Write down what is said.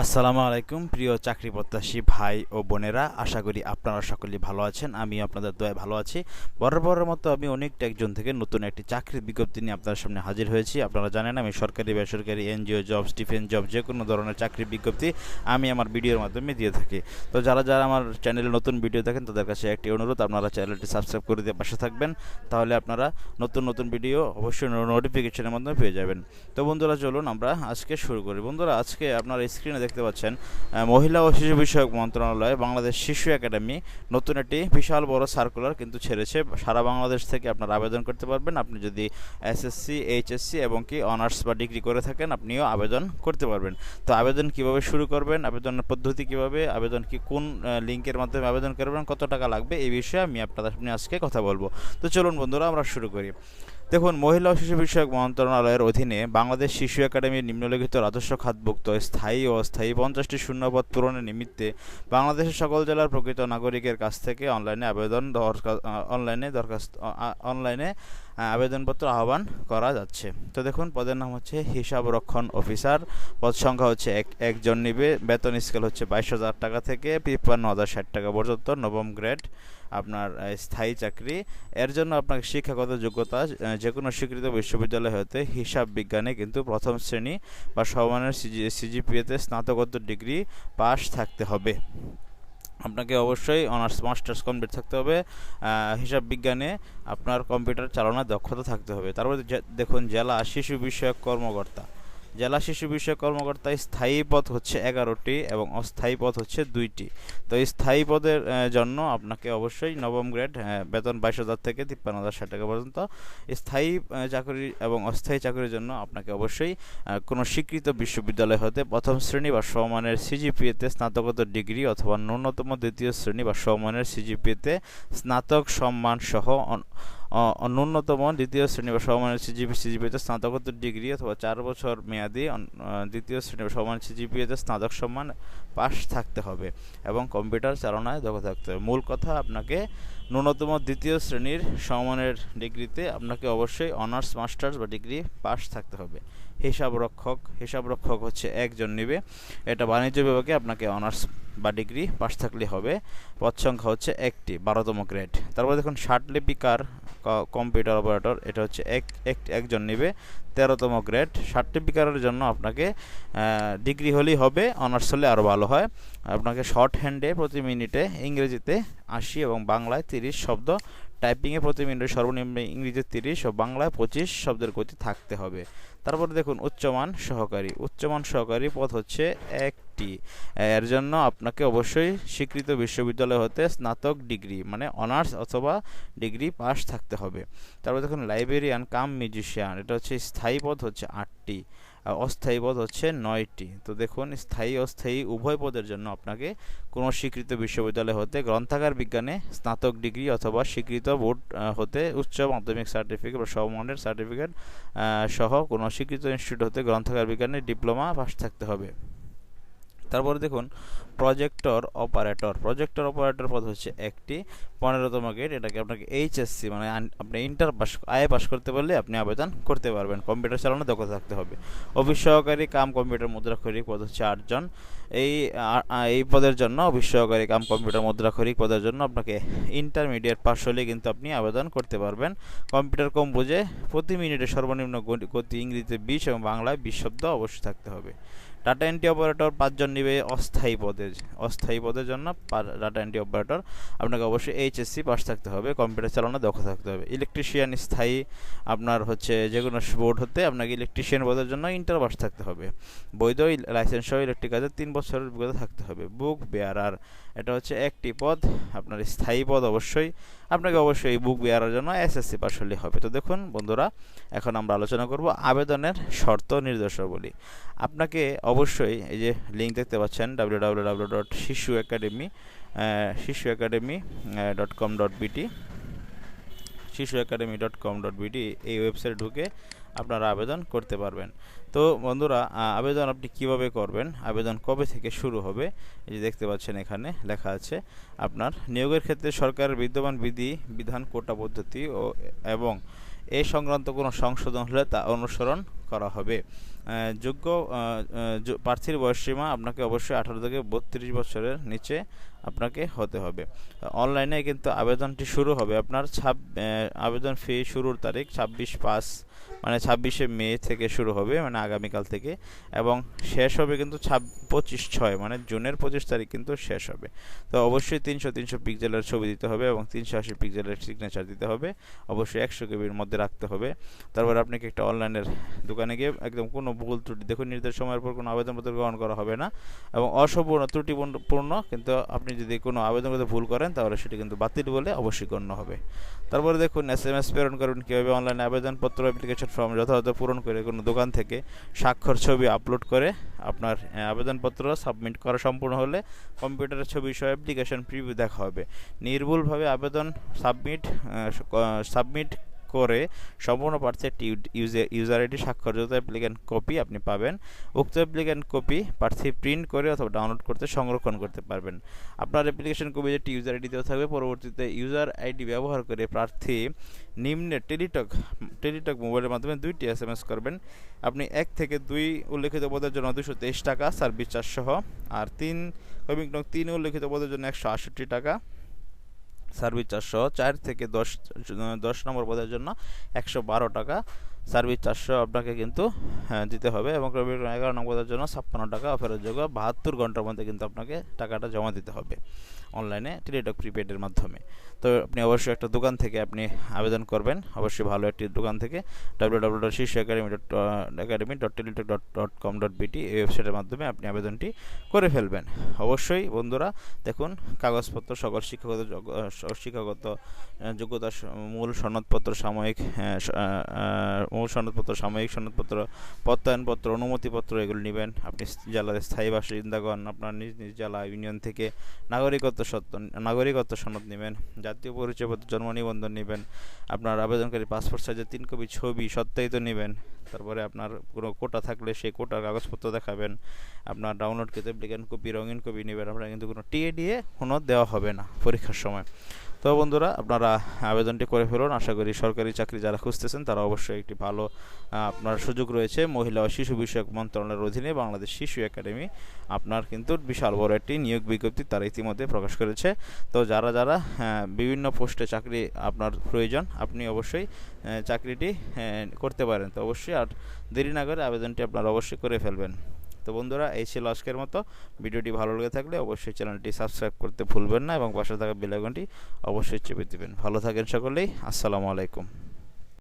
আসসালামু আলাইকুম, প্রিয় চাকরি প্রত্যাশী ভাই ও বোনেরা। আশা করি আপনারা সকলেই ভালো আছেন আমি আপনাদের দয়া ভালো আছি। বরাবরের মতো আমি অনেকটা একজন থেকে নতুন একটি চাকরির বিজ্ঞপ্তি নিয়ে আপনার সামনে হাজির হয়েছি। আপনারা জানেন আমি সরকারি, বেসরকারি, এনজিও, জব ডিফেন্স জব যে কোনো ধরনের চাকরির বিজ্ঞপ্তি আমি আমার ভিডিওর মাধ্যমে দিয়ে থাকি। তো যারা যারা আমার চ্যানেলে নতুন ভিডিও দেখেন, তাদের কাছে একটি অনুরোধ, আপনারা চ্যানেলটি সাবস্ক্রাইব করে দিয়ে পাশে থাকবেন। তাহলে আপনারা নতুন নতুন ভিডিও অবশ্যই নোটিফিকেশনের মাধ্যমে পেয়ে যাবেন। তো বন্ধুরা, চলুন আমরা আজকে শুরু করি। বন্ধুরা, আজকে আপনারা স্ক্রিনে দেখতে পাচ্ছেন মহিলা ও শিশু বিষয়ক মন্ত্রণালয়, বাংলাদেশ শিশু একাডেমি নতুন একটি বিশাল বড় সার্কুলার কিন্তু ছেড়েছে। সারা বাংলাদেশ থেকে আপনারা আবেদন করতে পারবেন। আপনি যদি এসএসসি এইচএসসি এবং কি অনার্স বা ডিগ্রি করে থাকেন, আপনিও আবেদন করতে পারবেন। তো আবেদন কীভাবে শুরু করবেন, আবেদনের পদ্ধতি কীভাবে, আবেদন কি কোন লিঙ্কের মাধ্যমে আবেদন করবেন, কত টাকা লাগবে, এই বিষয়ে আমি আপনাদের সামনে আজকে কথা বলব। তো চলুন বন্ধুরা, আমরা শুরু করি। দেখুন, মহিলা ও শিশু বিষয়ক মন্ত্রণালয়ের অধীনে বাংলাদেশ শিশু একাডেমির নিম্নলিখিত রাজস্ব খাতভুক্ত স্থায়ী ও অস্থায়ী পঞ্চাশটি শূন্যপদ পূরণের নিমিত্তে বাংলাদেশের সকল জেলার প্রকৃত নাগরিকের কাছ থেকে অনলাইনে আবেদন অনলাইনে দরখাস্ত অনলাইনে আবেদনপত্র আহ্বান করা যাচ্ছে। তো দেখুন, পদের নাম হচ্ছে হিসাব রক্ষণ অফিসার। পদ সংখ্যা হচ্ছে এক, একজন নিবে। বেতন স্কেল হচ্ছে বাইশ হাজার টাকা থেকে তিপ্পান্ন হাজার ষাট টাকা পর্যন্ত, নবম গ্রেড, আপনার স্থায়ী চাকরি। এর জন্য আপনাকে শিক্ষাগত যোগ্যতা যে কোনো স্বীকৃত বিশ্ববিদ্যালয় হতে হিসাব বিজ্ঞানে কিন্তু প্রথম শ্রেণি বা সমানের সিজি সিজিপিএতে স্নাতকোত্তর ডিগ্রি পাস থাকতে হবে। আপনাকে অবশ্যই অনার্স, মাস্টার্স কমপ্লিট থাকতে হবে। হিসাব বিজ্ঞানে আপনার কম্পিউটার চালানোর দক্ষতা থাকতে হবে। তারপরে দেখুন, জেলা শিশু বিষয়ক কর্মকর্তা। জেলা শিশু বিষয়ক কর্মকর্তায় স্থায়ী পদ হচ্ছে এগারোটি এবং অস্থায়ী পদ হচ্ছে দুইটি। তো স্থায়ী পদের জন্য আপনাকে অবশ্যই নবম গ্রেড বেতন বাইশ হাজার থেকে তিপ্পান্ন হাজার ষাট টাকা পর্যন্ত। স্থায়ী চাকরি এবং অস্থায়ী চাকরির জন্য আপনাকে অবশ্যই কোনো স্বীকৃত বিশ্ববিদ্যালয় হতে প্রথম শ্রেণি বা সমমানের সিজিপিএতে স্নাতকোত্তর ডিগ্রি অথবা ন্যূনতম দ্বিতীয় শ্রেণি বা সমমানের সিজিপিএতে স্নাতক সম্মান সহ ন্যূনতম দ্বিতীয় শ্রেণি বা সমমানের সিজিপি সিজিপিতে স্নাতকোত্তর ডিগ্রি অথবা চার বছর মেয়াদি দ্বিতীয় শ্রেণি বা সমমান সিজিপিএতে স্নাতক সম্মান পাস থাকতে হবে এবং কম্পিউটার চালনায় দক্ষ থাকতে হবে। মূল কথা আপনাকে ন্যূনতম দ্বিতীয় শ্রেণির সমমানের ডিগ্রিতে আপনাকে অবশ্যই অনার্স, মাস্টার্স বা ডিগ্রি পাস থাকতে হবে। হিসাব রক্ষক হিসাব রক্ষক হচ্ছে একজন নেবে। এটা বাণিজ্য বিভাগে আপনাকে অনার্স বা ডিগ্রি পাস থাকলে হবে। পদ সংখ্যা হচ্ছে একটি, বারোতম গ্রেড। তারপর দেখুন ষাট লিপিকার কম্পিউটার অপারেটর এটা হচ্ছে এক একজন নেবে, তেরোতম গ্রেড সার্টিফিকেটের জন্য আপনাকে ডিগ্রি হলেই হবে অনার্স হলে আরও ভালো হয়। আপনাকে শর্ট হ্যান্ডে প্রতি মিনিটে ইংরেজিতে আশি এবং বাংলায় তিরিশ শব্দ টাইপিংয়ে প্রতি মিনিটে সর্বনিম্ন ইংরেজি তিরিশ ও বাংলায় পঁচিশ শব্দের গতি থাকতে হবে। তারপরে দেখুন উচ্চমান সহকারী। উচ্চমান সহকারী পদ হচ্ছে একটি। এর জন্য আপনাকে অবশ্যই স্বীকৃত বিশ্ববিদ্যালয় হতে স্নাতক ডিগ্রি মানে অনার্স অথবা ডিগ্রি পাস থাকতে হবে। তারপর দেখুন, লাইব্রেরিয়ান কাম মিউজিশিয়ান, এটা হচ্ছে স্থায়ী পদ হচ্ছে আটটি অস্থায়ী পদ হচ্ছে নয়টি। তো দেখুন, স্থায়ী, অস্থায়ী, উভয় পদের জন্য আপনাকে কোনো স্বীকৃত বিশ্ববিদ্যালয় হতে গ্রন্থাগার বিজ্ঞানে স্নাতক ডিগ্রি অথবা স্বীকৃত বোর্ড হতে উচ্চ মাধ্যমিক সার্টিফিকেট বা সমমানের সার্টিফিকেট সহ কোনো স্বীকৃত ইনস্টিটিউট হতে গ্রন্থাগার বিজ্ঞানে ডিপ্লোমা পাস থাকতে হবে। তারপরে দেখুন প্রজেক্টর অপারেটর প্রজেক্টর অপারেটর পদ হচ্ছে একটি, পনেরোতম গেট এটাকে আপনাকে এইচএসসি মানে আপনি ইন্টার পাস আয়ে পাস করতে পারলে আপনি আবেদন করতে পারবেন। কম্পিউটার চালানো দক্ষ থাকতে হবে। অফিস সহকারী কাম কম্পিউটার মুদ্রাক্ষরিক পদ হচ্ছে আটজন এই এই পদের জন্য অফিস সহকারী কাম কম্পিউটার মুদ্রাক্ষরিক পদের জন্য আপনাকে ইন্টারমিডিয়েট পাস হলে কিন্তু আপনি আবেদন করতে পারবেন। কম্পিউটার কম বুঝে প্রতি মিনিটে সর্বনিম্ন গতি ইংরেজিতে বিশ এবং বাংলায় বিশ শব্দ অবশ্যই থাকতে হবে। ডাটা এন্ট্রি অপারেটর পাঁচজন নিবে অস্থায়ী পদে, অস্থায়ী পদের জন্য ডাটা এন্ট্রি অপারেটর আপনাকে অবশ্যই এইচএসসি পাস থাকতে হবে কম্পিউটার চালানো দক্ষ থাকতে হবে। ইলেকট্রিশিয়ান স্থায়ী, আপনার হচ্ছে যে কোনো বোর্ড হতে আপনাকে ইলেকট্রিশিয়ান পদের জন্য ইন্টার পাস থাকতে হবে। বৈধ লাইসেন্স সহ ইলেকট্রিক কাজে তিন বছরের অভিজ্ঞতা থাকতে হবে। বুক বেয়ারার এটা হচ্ছে একটি পদ। আপনার স্থায়ী পদ অবশ্যই, আপনাকে অবশ্যই বুক বেয়ারের জন্য এসএসসি পাস হলে হবে। তো দেখুন বন্ধুরা, এখন আমরা আলোচনা করব আবেদনের শর্ত নির্দেশাবলী। আপনাকে অবশ্যই এই যে লিঙ্ক দেখতে পাচ্ছেন W W W dot Shishu academy Shishu academy dot com dot BT Shishu academy dot com dot বিটি এই ওয়েবসাইটে ঢুকে আপনারা আবেদন করতে পারবেন। তো বন্ধুরা আবেদন আপনি কীভাবে করবেন? আবেদন কবে থেকে শুরু হবে? এই যে দেখতে পাচ্ছেন এখানে লেখা আছে, আপনার নিয়োগের ক্ষেত্রে সরকারের বিদ্যমান বিধি, বিধান, কোটা, পদ্ধতি ও, এবং এ সংক্রান্ত কোনো সংশোধন হলে তা অনুসরণ করা হবে। যোগ্য প্রার্থীর বয়সসীমা আপনাকে অবশ্যই আঠারো থেকে বত্রিশ বছরের নিচে আপনাকে হতে হবে। অনলাইনে কিন্তু আবেদনটি শুরু হবে। আপনার ছাব আবেদন ফি শুরুর তারিখ ছাব্বিশ পাঁচ মানে ছাব্বিশে মে থেকে শুরু হবে মানে আগামীকাল থেকে। এবং শেষ হবে কিন্তু ছাব, পঁচিশ ছয় মানে জুনের পঁচিশ তারিখ কিন্তু শেষ হবে। তো অবশ্যই তিনশো তিনশো পিক্সেলের ছবি দিতে হবে এবং তিনশো আশি পিক্সেলের সিগনেচার দিতে হবে। অবশ্যই একশো কেবির মধ্যে রাখতে হবে। তারপর আপনাকে একটা অনলাইনের দোকানে গিয়ে একদম কোনো ভুল ত্রুটি, দেখুন নির্দিষ্ট সময়ের পর কোনো আবেদনপত্র গ্রহণ করা হবে না এবং অসম্পূর্ণ, ত্রুটিপূর্ণ কিন্তু আপনি যদি কোনো আবেদনপত্র ভুল করেন তাহলে সেটি কিন্তু বাতিল বলে অবশ্যই গণ্য হবে। তারপরে দেখুন এস এম এস প্রেরণ করবেন কীভাবে অনলাইনে আবেদনপত্র অ্যাপ্লিকেশন ফর্ম যথাযথ পূরণ করে কোনো দোকান থেকে স্বাক্ষর ছবি আপলোড করে আপনার আবেদনপত্র সাবমিট করা সম্পূর্ণ হলে কম্পিউটারের ছবি সহ অ্যাপ্লিকেশন প্রিভিউ দেখা হবে। নির্ভুলভাবে আবেদন সাবমিট সাবমিট করে সম্পূর্ণ প্রার্থী একটি ইউজার ইউজার আইডি স্বাক্ষরযুক্ত অ্যাপ্লিকেন্ট কপি আপনি পাবেন। উক্ত অ্যাপ্লিকেন্ট কপি প্রার্থী প্রিন্ট করে অথবা ডাউনলোড করতে সংরক্ষণ করতে পারবেন। আপনার অ্যাপ্লিকেশন কপি যেটি ইউজার আইডি দেওয়া থাকবে। পরবর্তীতে ইউজার আইডি ব্যবহার করে প্রার্থী নিম্নে টেলিটক টেলিটক মোবাইলের মাধ্যমে দুইটি এস এম এস করবেন। আপনি এক থেকে দুই উল্লেখিত পদের জন্য দুশো তেইশ টাকা সার্ভিস চার্জ সহ, আর তিন কমিক তিন উল্লেখিত পদের জন্য একশো আষট্টি টাকা। সার্ভিস সহ চার থেকে দশ দশ নম্বর পদের জন্য একশো বারো টাকা সার্ভিস চারশো আপনাকে কিন্তু হ্যাঁ, দিতে হবে এবং এগারো নম্বর পদের জন্য ছাপ্পান্ন টাকা ফেরতযোগ্য বাহাত্তর ঘণ্টার মধ্যে কিন্তু আপনাকে টাকাটা জমা দিতে হবে। অনলাইনে টেলিটক প্রিপেডের মাধ্যমে। তো আপনি অবশ্যই একটা দোকান থেকে আপনি আবেদন করবেন। অবশ্যই ভালো একটি দোকান থেকে ডাব্লিউ ডাব্লিউ ডট শীর্ষ academy dot academy dot Teletalk dot dot com dot BT এই ওয়েবসাইটের মাধ্যমে আপনি আবেদনটি করে ফেলবেন। অবশ্যই বন্ধুরা, দেখুন, কাগজপত্র সকল শিক্ষাগত শিক্ষাগত যোগ্যতা মূল সনদপত্র, সাময়িক মূল সনদপত্র, সাময়িক সনদপত্র, প্রত্যয়নপত্র, অনুমতিপত্র, এগুলো নেবেন। আপনি জেলার স্থায়ী বাসিন্দাগণ আপনার নিজ নিজ জেলা ইউনিয়ন থেকে নাগরিকত্ব সত্য, নাগরিকত্ব সনদ নেবেন, জাতীয় পরিচয়পত্র, জন্ম নিবন্ধন নেবেন, আপনার আবেদনকারী পাসপোর্ট সাইজের তিন কপি ছবি সত্যায়িত নেবেন, তারপরে আপনার কোনো কোটা থাকলে সেই কোটার কাগজপত্র দেখাবেন, আপনার ডাউনলোড করতে কপি রঙিন কপি নেবেন, আপনার কিন্তু কোনো টিএ দিয়ে কোনো দেওয়া হবে না পরীক্ষার সময়। তো বন্ধুরা আপনারা আবেদনটি করে ফেলুন। আশা করি সরকারি চাকরি যারা খুঁজতেছেন তারা অবশ্যই একটি ভালো আপনার সুযোগ রয়েছে। মহিলা ও শিশু বিষয়ক মন্ত্রণালয়ের অধীনে বাংলাদেশ শিশু একাডেমি আপনার কিন্তু বিশাল বড় একটি নিয়োগ বিজ্ঞপ্তি তারা ইতিমধ্যে প্রকাশ করেছে। তো যারা যারা আহ, বিভিন্ন পোস্টে চাকরি আপনার প্রয়োজন আপনি অবশ্যই চাকরিটি করতে পারেন। তো অবশ্যই আর দেরি না করে আবেদনটি আপনারা অবশ্যই করে ফেলবেন। তো বন্ধুরা, এই ছিল আজকের মতো। ভিডিওটি ভালো লেগে থাকলে অবশ্যই চ্যানেলটি সাবস্ক্রাইব করতে ভুলবেন না এবং পাশে থাকা বেলাগনটি অবশ্যই চেপে দেবেন। ভালো থাকেন সকলেই, আসসালামু আলাইকুম।